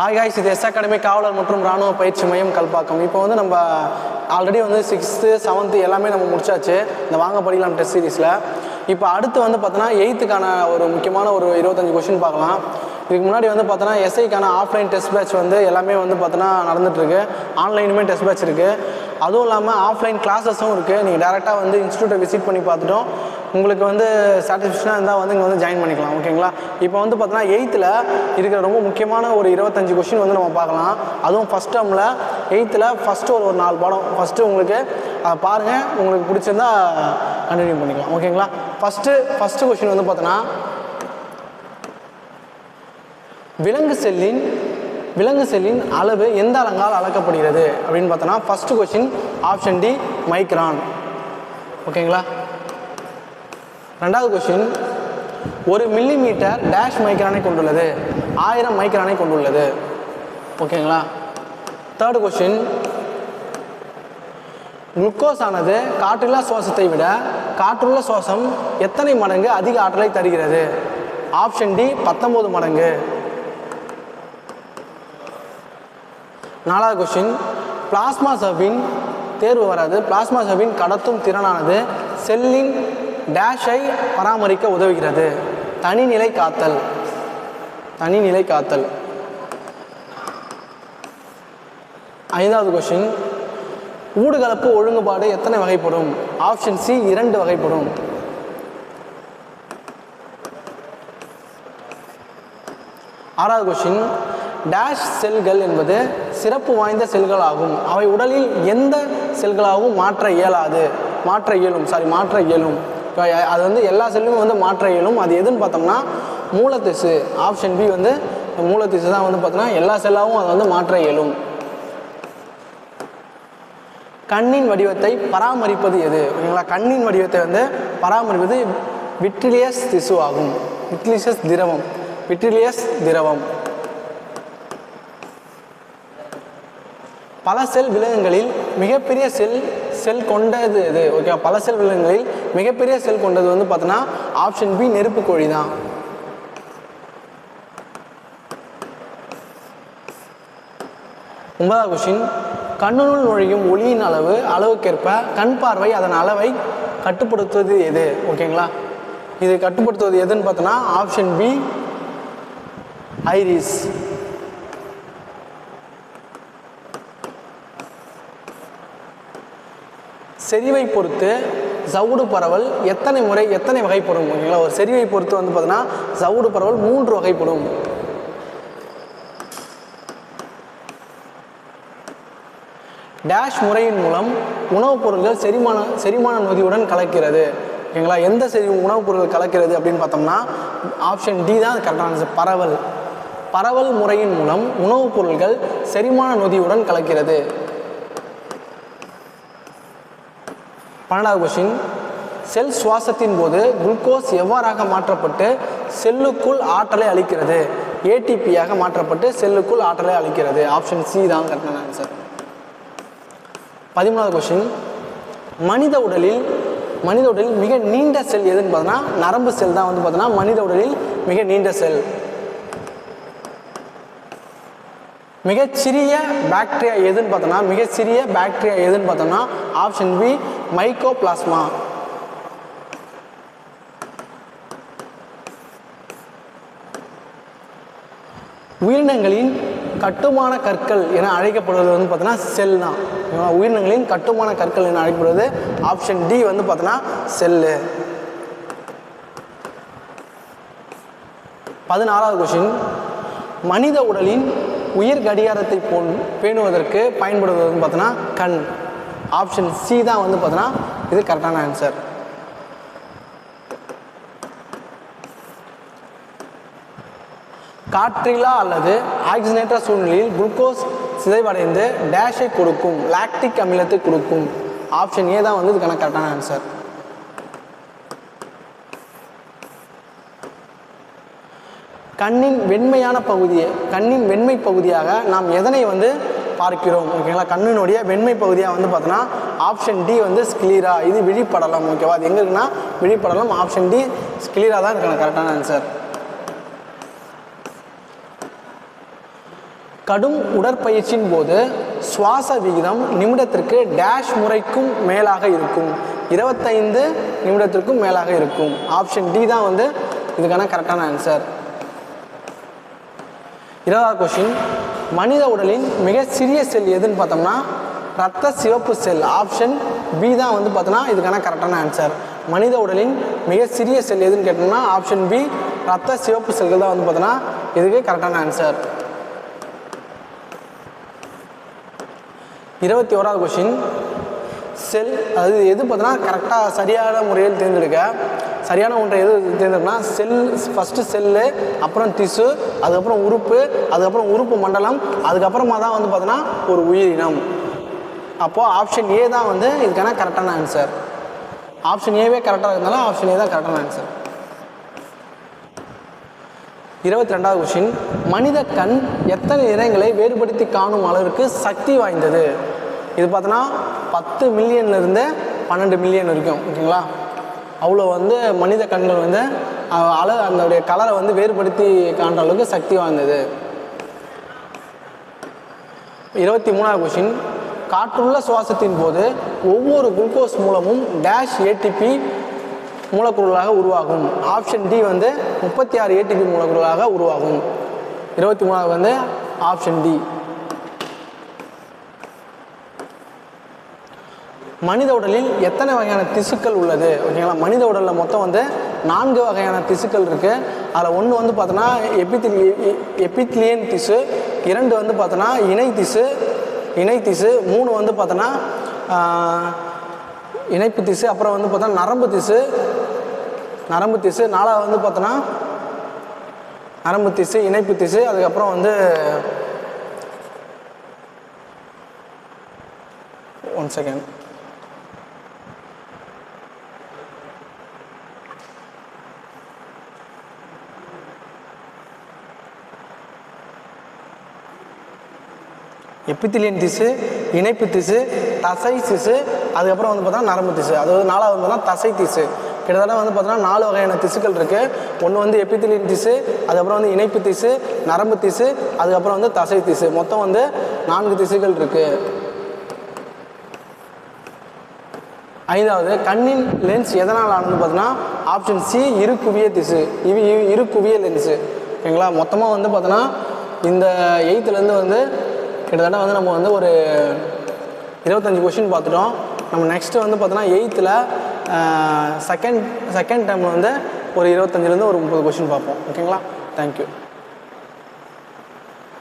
Hi guys இது S academy காவலர் மற்றும் இராணுவ பயிற்சி மையம் கல்பாக்கம். இப்போ வந்து நம்ம ஆல்ரெடி வந்து சிக்ஸ்த்து செவன்த்து எல்லாமே நம்ம முடிச்சாச்சு. இந்த வாங்க படிக்கலாம் டெஸ்ட் சீரிஸில் இப்போ அடுத்து வந்து பார்த்தோன்னா எயித்துக்கான ஒரு முக்கியமான ஒரு இருபத்தஞ்சு கொஷின் பார்க்கலாம். இதுக்கு முன்னாடி வந்து பார்த்தோன்னா எஸ்ஐக்கான ஆஃப்லைன் டெஸ்ட் பேட்ச் வந்து எல்லாமே வந்து பார்த்தோன்னா நடந்துகிட்ருக்கு ஆன்லைனுமே டெஸ்ட் பேட்ச் இருக்குது அதுவும் இல்லாமல் ஆஃப்லைன் கிளாஸஸும் இருக்குது நீங்கள் டேரெக்டாக வந்து இன்ஸ்டியூட்டை விசிட் பண்ணி பார்த்துட்டோம். உங்களுக்கு வந்து சாட்டிஸ்ஃபேக்ஷனாக இருந்தால் வந்து இங்கே வந்து ஜாயின் பண்ணிக்கலாம் ஓகேங்களா இப்போ வந்து பார்த்தோன்னா எயித்தில் இருக்கிற ரொம்ப முக்கியமான ஒரு இருபத்தஞ்சு கொஷின் வந்து நம்ம பார்க்கலாம். அதுவும் ஃபஸ்ட் டேர்மில் எயித்தில் ஃபஸ்ட்டு ஒரு ஒரு நாலு பாடம். ஃபஸ்ட்டு உங்களுக்கு பாருங்கள் உங்களுக்கு பிடிச்சிருந்தா கண்டினியூ பண்ணிக்கலாம் ஓகேங்களா ஃபஸ்ட்டு ஃபஸ்ட்டு கொஷின் வந்து பார்த்தோன்னா விலங்கு செல்லின் விலங்கு செல்லின் அளவு எந்த அலங்கால் அளக்கப்படுகிறது? அப்படின்னு பார்த்தோன்னா first question option D micron ஓகேங்களா ரெண்டாவது கொஷின் ஒரு மில்லி மீட்டர் டேஷ் மைக்ரானை கொண்டுள்ளது. ஆயிரம் மைக்ரானை கொண்டுள்ளது. ஓகேங்களா தேர்டு கொஷின் குளுக்கோஸ் ஆனது காற்றில்லா சுவாசத்தை விட காற்றுள்ள சுவாசம் எத்தனை மடங்கு அதிக ஆற்றலை தருகிறது? ஆப்ஷன் டி பத்தொம்போது மடங்கு. நாலாவது கொஷின் பிளாஸ்மா சவ்வின் தேர்வு வராது. பிளாஸ்மா சவ்வின் கடத்தும் திறனானது செல்லின் டேஷை பராமரிக்க உதவுகிறது. தனிநிலை காத்தல். தனிநிலை காத்தல். ஐந்தாவது கொஷின் ஊடுகலப்பு ஒழுங்குபாடு எத்தனை வகைப்படும்? ஆப்ஷன் சி இரண்டு வகைப்படும். ஆறாவது கொஷின் டேஷ் செல்கள் என்பது சிறப்பு வாய்ந்த செல்கள் ஆகும் அவை உடலில் எந்த செல்களாகவும் மாற்ற இயலாது. மாற்ற இயலும். சாரி மாற்ற இயலும். அது வந்து எல்லா செல்லுமே வந்து மாற்ற இயலும். அது எதுன்னு பார்த்தோம்னா மூலத்திசு. ஆப்ஷன் பி வந்து மூலத்திசு தான் வந்து பார்த்தோம்னா எல்லா செல்லாகவும் அது வந்து மாற்ற இயலும். கண்ணின் வடிவத்தை பராமரிப்பது எது? ஓகேங்களா? கண்ணின் வடிவத்தை வந்து பராமரிப்பது விட்ரிலியஸ் திசு ஆகும். விட்ரிலியஸ் திரவம். விட்ரிலியஸ் திரவம். பல செல் விலங்குகளில் மிகப்பெரிய செல் செல் கொண்டது இது ஓகே பல செல் விலங்குகளில் மிகப்பெரிய செல் கொண்டது வந்து பார்த்தோன்னா ஆப்ஷன் பி நெருப்பு கோழி தான். ஒன்பதாவது கொஷின் கண்ணுனுள் நுழையும் ஒளியின் அளவு அளவுக்கேற்ப கண் பார்வை அதன் அளவை கட்டுப்படுத்துவது எது? ஓகேங்களா இது கட்டுப்படுத்துவது எதுன்னு பார்த்தோன்னா ஆப்ஷன் பி ஐரிஸ். செறிவை பொறுத்து சவுடு பரவல் எத்தனை முறை எத்தனை வகைப்படும் ஓகேங்களா? ஒரு செறிவை பொறுத்து வந்து பார்த்தோன்னா சவுடு பரவல் மூன்று வகைப்படும். டேஷ் முறையின் மூலம் உணவுப் பொருட்கள் செரிமான செரிமான நொதியுடன் கலக்கிறது. ஓகேங்களா? எந்த செரி உணவுப் பொருட்கள் கலக்கிறது அப்படின்னு பார்த்தோம்னா ஆப்ஷன் டி தான் கரெக்டான ஆன்சர் பரவல். பரவல் முறையின் மூலம் உணவுப் பொருட்கள் செரிமான நொதியுடன் கலக்கிறது. பன்னெண்டாவது கொஷின் செல் சுவாசத்தின் போது குளுக்கோஸ் எவ்வாறாக மாற்றப்பட்டு செல்லுக்குள் ஆற்றலை அளிக்கிறது? ஏடிபியாக மாற்றப்பட்டு செல்லுக்குள் ஆற்றலை அளிக்கிறது. ஆப்ஷன் சி தான் கரெக்டான ஆன்சர் பதிமூணாவது கொஷின் மனித உடலில் மனித உடலில் மிக நீண்ட செல் எதுன்னு பார்த்தோன்னா நரம்பு செல் தான் வந்து பார்த்தோன்னா மனித உடலில் மிக நீண்ட செல். மிகச்சிறிய பாக்டீரியா எதுன்னு பார்த்தோம்னா மிகச்சிறிய பாக்டீரியா எதுன்னு பார்த்தோம்னா ஆப்ஷன் பி மைக்கோ பிளாஸ்மா உயிரினங்களின் கட்டுமான கற்கள் என அழைக்கப்படுவது வந்து பார்த்தோன்னா செல் தான் உயிரினங்களின் கட்டுமான கற்கள் என அழைக்கப்படுவது ஆப்ஷன் டி வந்து பார்த்தோன்னா செல்லு. பதினாறாவது கொஷின் மனித உடலின் உயிர் கடிகாரத்தை போன் பேணுவதற்கு பயன்படுவது வந்து பார்த்தோன்னா கண். ஆப்ஷன் சி தான் வந்து பார்த்தோன்னா இது கரெக்டான ஆன்சர் காற்றிலா அல்லது ஆக்சிஜனேற்ற சூழ்நிலையில் குளுக்கோஸ் சிதைவடைந்து டேஷை கொடுக்கும் லாக்டிக் அமிலத்தை கொடுக்கும். ஆப்ஷன் ஏ தான் வந்து இதுக்கான கரெக்டான ஆன்சர் கண்ணின் வெண்மையான பகுதியை கண்ணின் வெண்மை பகுதியாக நாம் எதனை வந்து பார்க்கிறோம் ஓகேங்களா கண்ணினுடைய வெண்மை பகுதியாக வந்து பார்த்தோன்னா ஆப்ஷன் டி வந்து ஸ்கிளீரா இது விழிப்படலம் ஓகேவா அது எங்கே இருக்குன்னா விழிப்படலம் ஆப்ஷன் டி ஸ்கிளீரா தான் இதுக்கான கரெக்டான ஆன்சர் கடும் உடற்பயிற்சியின் போது சுவாச விகிதம் நிமிடத்திற்கு டேஷ் முறைக்கும் மேலாக இருக்கும். இருபத்தைந்து நிமிடத்திற்கும் மேலாக இருக்கும். ஆப்ஷன் டி தான் வந்து இதுக்கான கரெக்டான ஆன்சர் இருபதாவது கொஷின் மனித உடலின் மிக சிறிய செல் எதுன்னு பார்த்தோம்னா ரத்த சிவப்பு செல் ஆப்ஷன் பி தான் வந்து பார்த்தோன்னா இதுக்கான கரெக்டான ஆன்சர் மனித உடலின் மிக சிறிய செல் எதுன்னு கேட்டோம்னா ஆப்ஷன் பி ரத்த சிவப்பு செல்கள் தான் வந்து பார்த்தோன்னா இதுக்கு கரெக்டான ஆன்சர் இருபத்தி ஓராவது கொஷின் செல் அது எது பார்த்தோன்னா கரெக்டாக சரியான முறையில் தேர்ந்தெடுக்க சரியான ஒன்றை எது தேர்ந்தெடுக்கனா செல் ஃபஸ்ட்டு செல்லு அப்புறம் திசு அதுக்கப்புறம் உறுப்பு அதுக்கப்புறம் உறுப்பு மண்டலம் அதுக்கப்புறமா தான் வந்து பார்த்தோன்னா ஒரு உயிரினம். அப்போது ஆப்ஷன் ஏ தான் வந்து இதுக்கான கரெக்டான ஆன்சர் ஆப்ஷன் ஏவே கரெக்டாக இருந்தாலும் ஆப்ஷன் ஏ தான் கரெக்டான ஆன்சர் இருபத்தி ரெண்டாவது கொஷின் மனித கண் எத்தனை நிறங்களை வேறுபடுத்தி காணும் அளவிற்கு சக்தி வாய்ந்தது? இது பார்த்தோன்னா பத்து மில்லியன்லேருந்து பன்னெண்டு மில்லியன் வரைக்கும் ஓகேங்களா அவ்வளோ வந்து மனித கண்கள் வந்து அள அதனுடைய கலரை வந்து வேறுபடுத்தி காண்ற அளவுக்கு சக்தி வாய்ந்தது. இருபத்தி மூணாவது கொஷின் காற்றுள்ள சுவாசத்தின் போது ஒவ்வொரு குளுக்கோஸ் மூலமும் டேஷ் ஏடிபி மூலக்கூறுகளாக உருவாகும். ஆப்ஷன் டி வந்து முப்பத்தி ஆறு ஏடிபி மூலக்கூறுகளாக உருவாகும். இருபத்தி மூணாவது வந்து ஆப்ஷன் டி மனித உடலில் எத்தனை வகையான திசுக்கள் உள்ளது? ஓகேங்களா மனித உடலில் மொத்தம் வந்து நான்கு வகையான திசுக்கள் இருக்குது அதில் ஒன்று வந்து பார்த்தோன்னா எபித்திலி எபித்லியன் திசு இரண்டு வந்து பார்த்தோன்னா இணை திசு இணை திசு மூணு வந்து பார்த்தோன்னா இணைப்பு திசு அப்புறம் வந்து பார்த்தோன்னா நரம்பு திசு நரம்பு திசு நாலாவது வந்து பார்த்தோன்னா நரம்பு திசு இணைப்பு திசு அதுக்கப்புறம் வந்து ஒன் செகண்ட் எப்பித்திலியன் திசு இணைப்பு திசு தசை திசு அதுக்கப்புறம் வந்து பார்த்தோன்னா நரம்பு திசு. அதாவது நாலாவது வந்து பார்த்தோன்னா தசை திசு. கிட்டத்தட்ட வந்து பார்த்தோன்னா நாலு வகையான திசுக்கள் இருக்குது ஒன்று வந்து எப்பித்திலியன் திசு அதுக்கப்புறம் வந்து இணைப்பு திசு நரம்பு திசு அதுக்கப்புறம் வந்து தசை திசு. மொத்தம் வந்து நான்கு திசுக்கள் இருக்குது ஐந்தாவது கண்ணின் லென்ஸ் எதனால் ஆனது பார்த்தீங்கன்னா ஆப்ஷன் சி இரு குவிய திசு. இவி இவி- இரு குவிய லென்ஸு ஓகேங்களா? மொத்தமாக வந்து பார்த்தோன்னா இந்த எயித்துலேருந்து வந்து கிட்டத்தட்ட வந்து நம்ம வந்து ஒரு இருபத்தஞ்சி கொஷின் பார்த்துட்டோம். நம்ம நெக்ஸ்ட்டு வந்து பார்த்தோன்னா எயித்தில் செகண்ட் செகண்ட் டைமில் வந்து ஒரு இருபத்தஞ்சிலேருந்து ஒரு முப்பது கொஷின் பார்ப்போம். ஓகேங்களா தேங்க்யூ